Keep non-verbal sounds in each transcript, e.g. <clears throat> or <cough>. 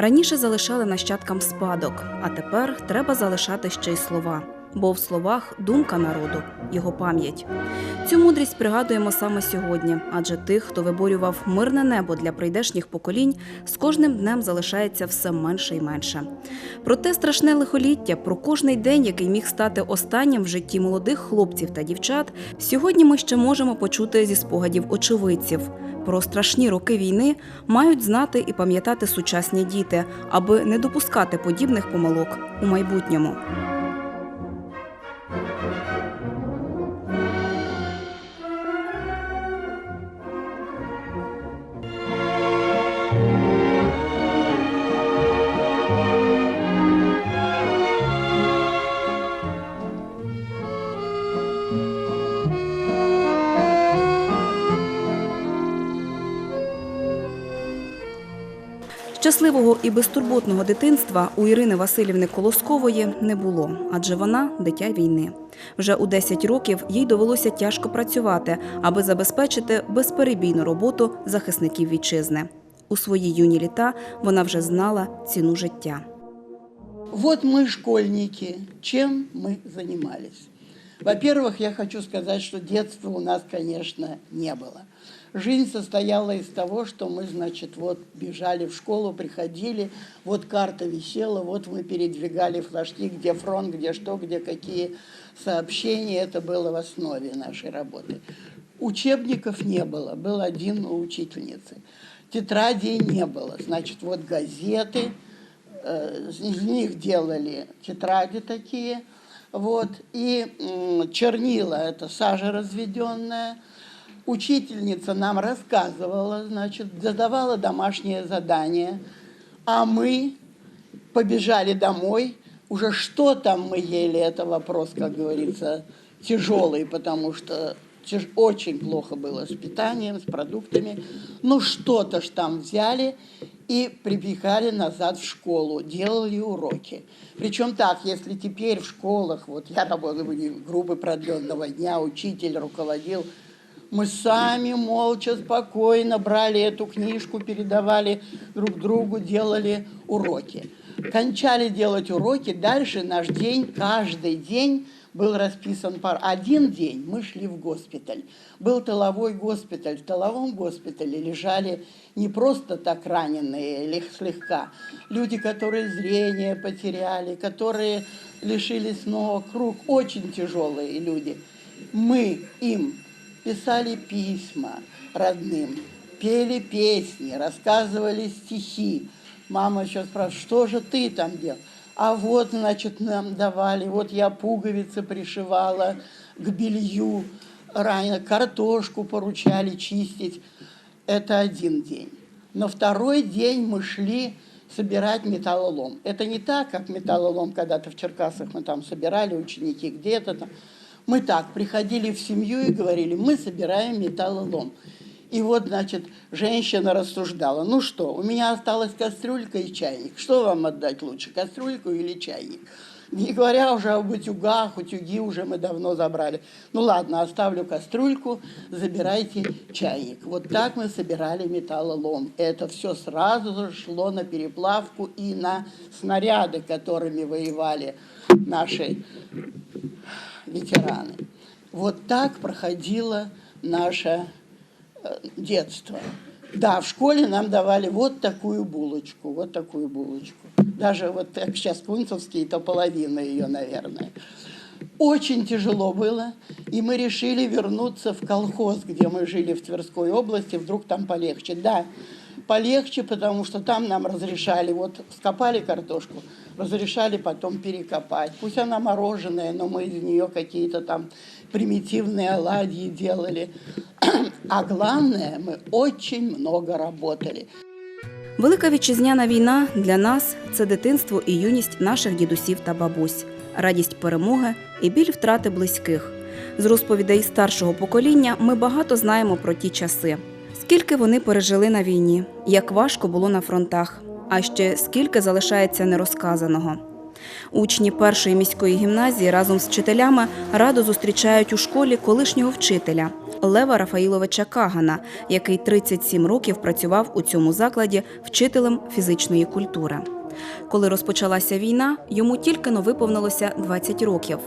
Раніше залишали нащадкам спадок, а тепер треба залишати ще й слова. Бо в словах думка народу, його пам'ять. Цю мудрість пригадуємо саме сьогодні, адже тих, хто виборював мирне небо для прийдешніх поколінь, з кожним днем залишається все менше і менше. Про те страшне лихоліття, про кожний день, який міг стати останнім в житті молодих хлопців та дівчат, сьогодні ми ще можемо почути зі спогадів очевидців. Про страшні роки війни мають знати і пам'ятати сучасні діти, аби не допускати подібних помилок у майбутньому. Щасливого і безтурботного дитинства у Ірини Васильівни Колоскової не було, адже вона дитя війни. Вже у 10 років їй довелося тяжко працювати, аби забезпечити безперебійну роботу захисників вітчизни. У свої юні літа вона вже знала ціну життя. Вот мы, школьники, чем мы занимались? Во-первых, я хочу сказать, что детства у нас, конечно, не было. Жизнь состояла из того, что мы, значит, вот бежали в школу, приходили, вот карта висела, вот мы передвигали флажки, где фронт, где что, где какие сообщения. Это было в основе нашей работы. Учебников не было, был один у учительницы. Тетрадей не было. Значит, вот газеты, э, из них делали тетради такие, вот, и м, чернила, это сажа разведенная. Учительница нам рассказывала, значит, задавала домашнее задание, а мы побежали домой. Уже что там мы ели, это вопрос, как говорится, тяжелый, потому что тяж- очень плохо было с питанием, с продуктами. Ну, что-то ж там взяли и прибегали назад в школу, делали уроки. Причем так, если теперь в школах, вот я работаю в группы продленного дня, учитель руководил, мы сами молча, спокойно брали эту книжку, передавали друг другу, делали уроки. Кончали делать уроки, дальше наш день, каждый день был расписан пар. Один день мы шли в госпиталь. Был тыловой госпиталь. В тыловом госпитале лежали не просто так раненые, лег- слегка. Люди, которые зрение потеряли, которые лишились ног, рук. Очень тяжелые люди. Мы им писали письма родным, пели песни, рассказывали стихи. Мама еще спрашивает, что же ты там делал? А вот, значит, нам давали, вот я пуговицы пришивала к белью, ранее картошку поручали чистить. Это один день. Но второй день мы шли собирать металлолом. Это не так, как металлолом когда-то в Черкасах мы там собирали, ученики где-то там. Мы так приходили в семью и говорили, мы собираем металлолом. И вот, значит, женщина рассуждала, ну что, у меня осталась кастрюлька и чайник. Что вам отдать лучше, кастрюльку или чайник? Не говоря уже об утюгах, утюги уже мы давно забрали. Ну ладно, оставлю кастрюльку, забирайте чайник. Вот так мы собирали металлолом. Это все сразу же шло на переплавку и на снаряды, которыми воевали наши ветераны. Вот так проходило наше э, детство. Да, в школе нам давали вот такую булочку, вот такую булочку. Даже вот как сейчас пунцовские, то половина ее, наверное. Очень тяжело было, и мы решили вернуться в колхоз, где мы жили в Тверской области, вдруг там полегче. Да, полегче, потому что там нам разрешали, вот скопали картошку, разрешали потом перекопать. Пусть она мороженая, но мы из нее какие-то там примитивные оладьи делали. <clears throat> А главное, мы очень много работали. Велика вітчизняна війна для нас це дитинство і юність наших дідусів та бабусь, радість перемоги і біль втрати близьких. З розповідей старшого покоління ми багато знаємо про ті часи. Скільки вони пережили на війні, як важко було на фронтах, а ще скільки залишається нерозказаного. Учні першої міської гімназії разом з вчителями радо зустрічають у школі колишнього вчителя, Лева Рафаїловича Кагана, який 37 років працював у цьому закладі вчителем фізичної культури. Коли розпочалася війна, йому тільки но виповнилося 20 років.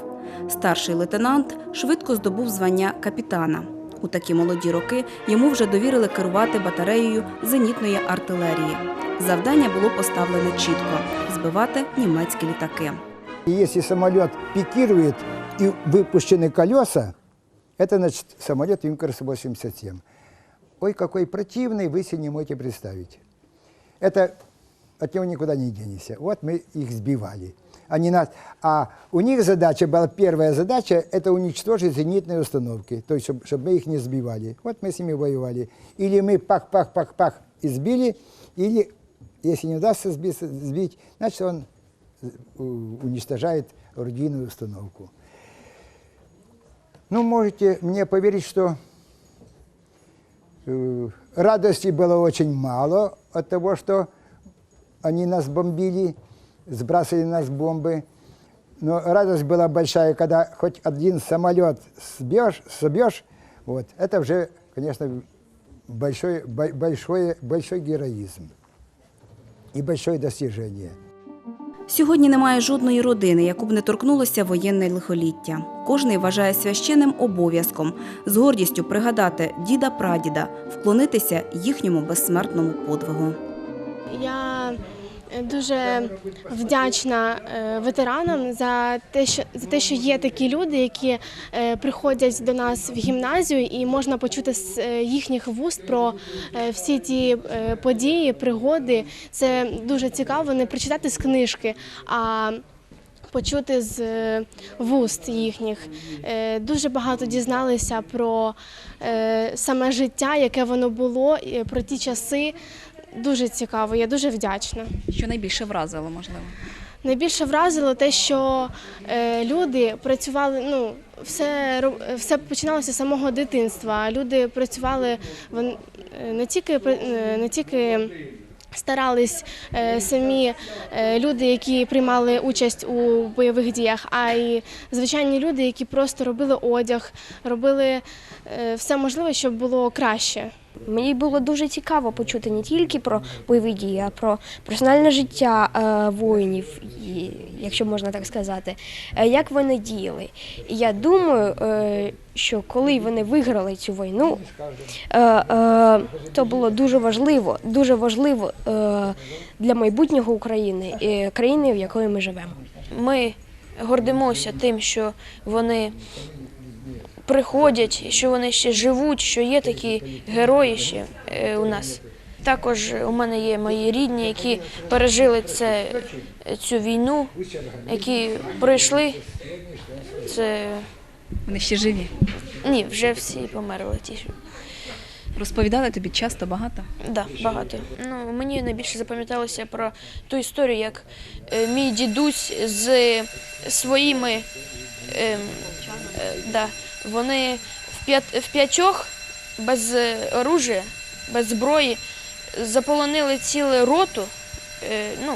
Старший лейтенант швидко здобув звання капітана. У такі молоді роки йому вже довірили керувати батареєю зенітної артилерії. Завдання було поставлене чітко збивати німецькі літаки. И если самолет пикирует и выпущены колеса, это значит самолет Юнкерс-87. Ой, какой противный, вы себе не можете представить. Это от него никуда не денешься. Вот мы их сбивали. Они нас, а у них задача была, первая задача, это уничтожить зенитные установки, то есть, чтобы, мы их не сбивали. Вот мы с ними воевали. Или мы пах-пах-пах-пах и сбили, или, если не удастся сбить, сбить значит, он у- уничтожает орудийную установку. Ну, можете мне поверить, что э, радости было очень мало от того, что они нас бомбили, сбрасывали нас бомбы. Но радость была большая, когда хоть один самолет сбьешь, собьешь, вот, это уже, конечно, большой, бо- большой, большой героизм и большое достижение. Сьогодні немає жодної родини, яку б не торкнулося воєнне лихоліття. Кожний вважає священним обов'язком з гордістю пригадати діда-прадіда, вклонитися їхньому безсмертному подвигу. Я е, дуже вдячна е, ветеранам за те, що за те, що є такі люди, які е, приходять до нас в гімназію, і можна почути з е, їхніх вуст про всі ті події, пригоди. Це дуже цікаво не прочитати з книжки, а почути з вуст їхніх. Дуже багато дізналися про саме життя, яке воно було, про ті часи. Дуже цікаво, я дуже вдячна. Що найбільше вразило, можливо? Найбільше вразило те, що е, люди працювали. Ну, все, все починалося з самого дитинства. Люди працювали вон- е, не тільки е, не тільки. Старались е, самі е, люди, які приймали участь у бойових діях, а й звичайні люди, які просто робили одяг, робили е, все можливе, щоб було краще. Мені було дуже цікаво почути не тільки про бойові дії, а про персональне життя е, воїнів, якщо можна так сказати, е, як вони діяли. І я думаю, е, що коли вони виграли цю війну, то було дуже важливо, дуже важливо для майбутнього України і країни, в якої ми живемо. Ми гордимося тим, що вони приходять, що вони ще живуть, що є такі герої ще е, у нас. Також у мене є мої рідні, які пережили це, цю війну, які пройшли. Це Вони ще живі. ні, вже всі померли. Ті, Розповідали тобі часто багато. Да, багато. Ну, мені найбільше запам'яталося про ту історію, як е, мій дідусь з своїми ем, е, да, вони в, п'ят, в п'ятьох без е, оружия, без зброї заполонили цілу роту е, ну,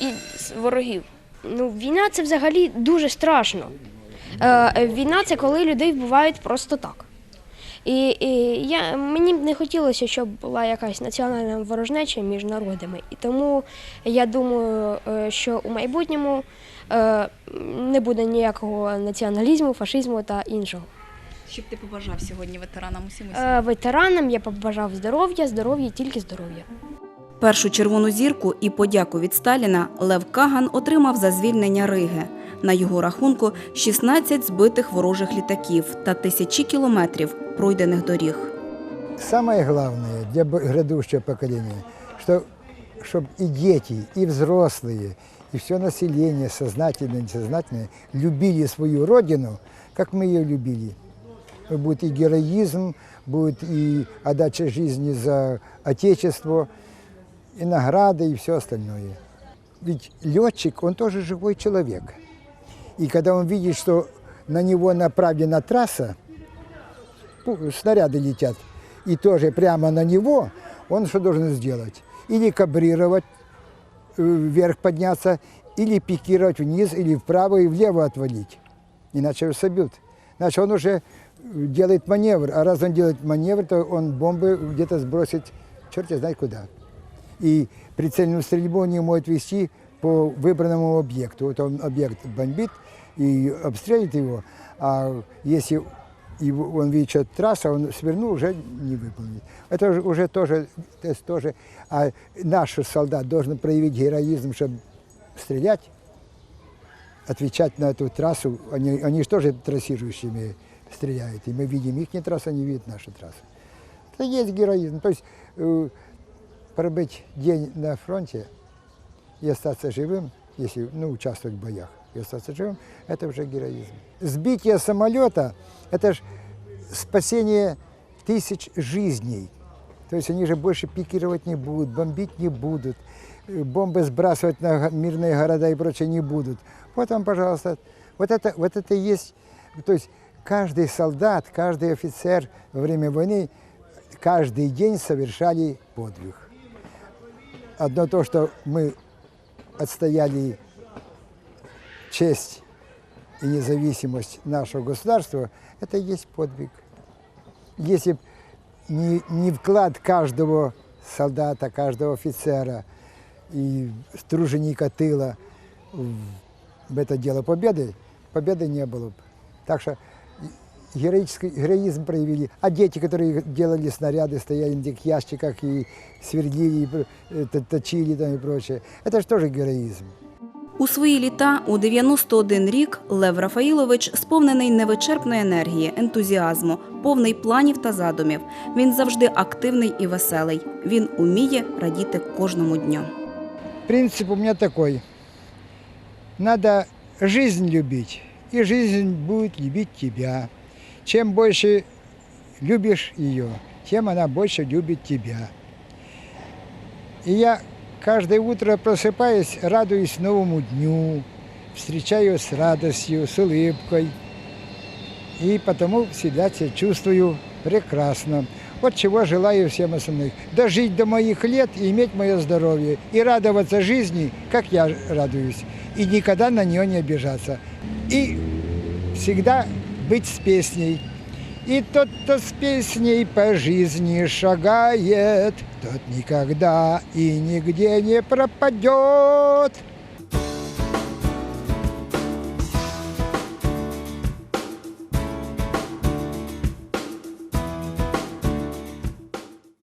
і ворогів. Ну, війна це взагалі дуже страшно. Е, е, війна це коли людей вбивають просто так. І, і я, мені б не хотілося, щоб була якась національна ворожнеча між народами. І тому я думаю, що у майбутньому не буде ніякого націоналізму, фашизму та іншого. Що б ти побажав сьогодні ветеранам усім? усім? Е, ветеранам я побажав здоров'я, здоров'я, тільки здоров'я. Першу червону зірку і подяку від Сталіна Лев Каган отримав за звільнення Риги. На його рахунку 16 збитих ворожих літаків та тисячі кілометрів пройдених доріг. Самое главное для грядущего поколения, что чтобы и дети, и взрослые, и все население, сознательное, несознательное, любили свою родину, как мы ее любили. Будет и героизм, будет и отдача жизни за Отечество, и награды, и все остальное. Ведь летчик, он тоже живой человек. И когда он видит, что на него направлена трасса, снаряды летят, и тоже прямо на него, он что должен сделать? Или кабрировать, вверх подняться, или пикировать вниз, или вправо и влево отвалить. Иначе собьют. Значит, он уже делает маневр, а раз он делает маневр, то он бомбы где-то сбросит, черт знает куда. И прицельную стрельбу он не может вести по выбранному объекту. Вот он объект бомбит и обстреливает его, а если его- он видит, что трасса, он свернул, уже не выполнит. Это уже- уже тоже, то есть тоже, а наш солдат должен проявить героизм, чтобы стрелять, отвечать на эту трассу. Они, они же тоже трассирующими стреляют. И мы видим их трассу, они видят нашу трассу. Это есть героизм. То есть э, пробыть день на фронте и остаться живым, если ну, участвовать в боях, и живым, это уже героизм. Сбитие самолета – это же спасение тысяч жизней. То есть они же больше пикировать не будут, бомбить не будут, э, бомбы сбрасывать на мирные города и прочее не будут. Вот вам, пожалуйста, вот это, вот это и есть, то есть каждый солдат, каждый офицер во время войны каждый день совершали подвиг. Одно то, что мы отстояли честь и независимость нашего государства, это и есть подвиг. Если б не, не вклад каждого солдата, каждого офицера и труженика тыла в, это дело победы, победы не было бы. Так что героический героизм проявили. А дети, которые делали снаряды, стояли на этих ящиках и свердили, и э, точили там и прочее, это же тоже героизм. У свої літа у 91 рік Лев Рафаїлович сповнений невичерпної енергії, ентузіазму, повний планів та задумів. Він завжди активний і веселий. Він уміє радіти кожному дню. Принцип у меня такой. Надо жизнь любить, и жизнь будет любить тебя. Чем больше любишь ее, тем она больше любит тебя. И я каждое утро просыпаюсь, радуюсь новому дню, встречаю с радостью, с улыбкой. И потому всегда себя чувствую прекрасно. Вот чего желаю всем остальным. Дожить до моих лет и иметь мое здоровье. И радоваться жизни, как я радуюсь. И никогда на нее не обижаться. И всегда быть с песней. И тот, кто с песней по жизни шагает, тот никогда и нигде не пропадет.